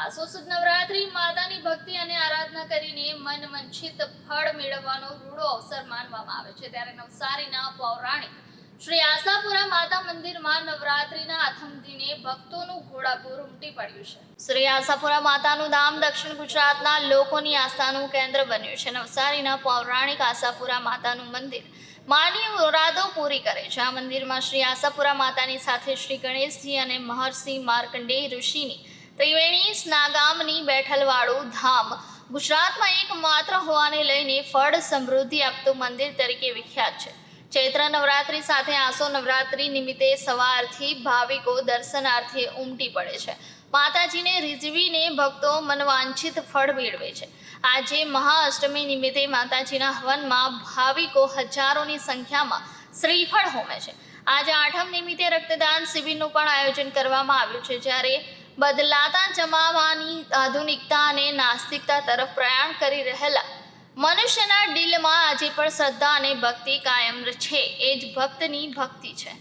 આસો સુદ નવરાત્રી, માતાની ભક્તિ અને આરાધના કરીને મન ફળ મેળવવાનો રૂડો અવસર માનવામાં આવે છે. ત્યારે નવસારીના પૌરાણિક શ્રી આશાપુરા માતા મંદિરમાં નવરાત્રીના આથમ દિને ભક્તોનું ઘોડાપુર ઉમટી પડ્યું છે. શ્રી આશાપુરા માતાનું ધામ દક્ષિણ ગુજરાતના લોકોની આસ્થાનું કેન્દ્ર બન્યું છે. નવસારીના પૌરાણિક આશાપુરા માતાનું મંદિર માની મુરાદો પૂરી કરે છે. આ મંદિરમાં શ્રી આશાપુરા માતાની સાથે શ્રી ગણેશજી અને મહર્ષિ માર્કંડેય ઋષિની ત્રિવેણી સ્નાગામની બેઠલવાળું ધામ ગુજરાતમાં એકમાત્ર હોવાને લઈને ફળ સમૃદ્ધિ આપતું મંદિર તરીકે વિખ્યાત છે. ચૈત્ર નવરાત્રી સાથે આસો નવરાત્રી નિમિત્તે સવારથી ભાવિકો દર્શનાર્થે ઉમટી પડે છે. માતાજીને રીઝવીને ભક્તો મનવાંછિત ફળ મેળવે છે. આજે મહાઅષ્ટમી નિમિત્તે માતાજીના હવનમાં ભાવિકો હજારોની સંખ્યામાં શ્રીફળ હોમે છે. આજે આઠમ નિમિત્તે રક્તદાન શિબિરનું પણ આયોજન કરવામાં આવ્યું છે. જ્યારે બદલાતા જમાવાની આધુનિકતા અને નાસ્તિકતા તરફ પ્રયાણ કરી રહેલા. મનુષ્યના દિલમાં આજે પણ શ્રદ્ધા અને ભક્તિ કાયમ છે. એ જ ભક્તની ભક્તિ છે.